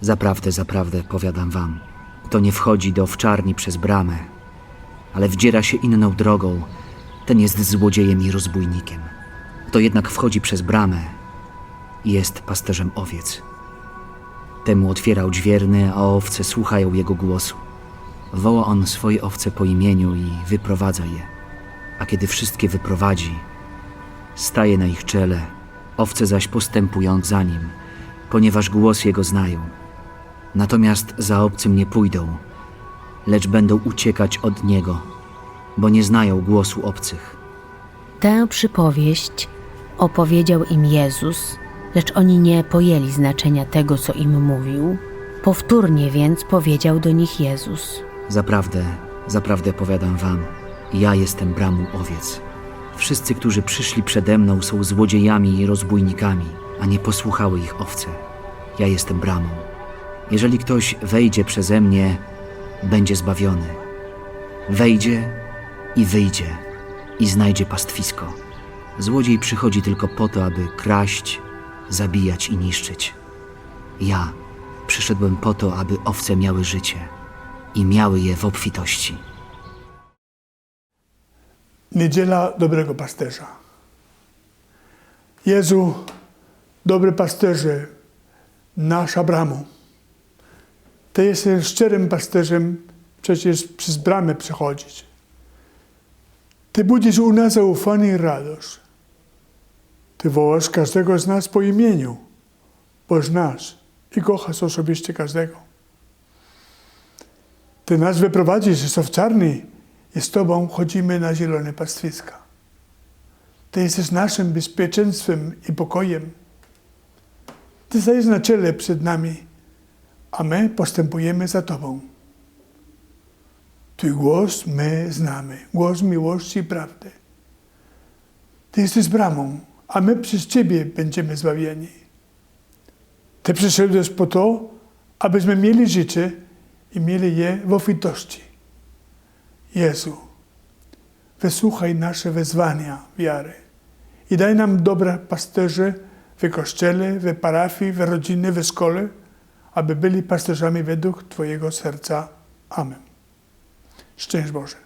Zaprawdę, zaprawdę, powiadam wam, kto nie wchodzi do owczarni przez bramę, ale wdziera się inną drogą, ten jest złodziejem i rozbójnikiem. Kto jednak wchodzi przez bramę, jest pasterzem owiec. Temu otwiera odźwierny, a owce słuchają jego głosu. Woła on swoje owce po imieniu i wyprowadza je. A kiedy wszystkie wyprowadzi, staje na ich czele, owce zaś postępują za nim, ponieważ głos jego znają. Natomiast za obcym nie pójdą, lecz będą uciekać od niego, bo nie znają głosu obcych. Tę przypowieść opowiedział im Jezus, lecz oni nie pojęli znaczenia tego, co im mówił. Powtórnie więc powiedział do nich Jezus. Zaprawdę, zaprawdę powiadam wam, ja jestem bramą owiec. Wszyscy, którzy przyszli przede mną, są złodziejami i rozbójnikami, a nie posłuchały ich owce. Ja jestem bramą. Jeżeli ktoś wejdzie przeze mnie, będzie zbawiony. Wejdzie i wyjdzie i znajdzie pastwisko. Złodziej przychodzi tylko po to, aby kraść, zabijać i niszczyć. Ja przyszedłem po to, aby owce miały życie i miały je w obfitości. Niedziela dobrego pasterza. Jezu, dobry pasterze, nasza bramo. Ty jesteś szczerym pasterzem, przecież przez bramę przechodzić. Ty budzisz u nas zaufanie i radość. Ty wołasz każdego z nas po imieniu, bo znasz i kochasz osobiście każdego. Ty nas wyprowadzisz z owczarni i z Tobą chodzimy na zielone pastwiska. Ty jesteś naszym bezpieczeństwem i pokojem. Ty stajesz na czele przed nami, a my postępujemy za Tobą. Twój głos my znamy, głos miłości i prawdy. Ty jesteś bramą, a my przez Ciebie będziemy zbawieni. Ty przyszedłeś po to, abyśmy mieli życie i mieli je w obfitości. Jezu, wysłuchaj nasze wezwania wiary i daj nam dobre pasterze w kościele, w parafii, w rodzinie, w szkole, aby byli pasterzami według Twojego serca. Amen. Szczęść Boże.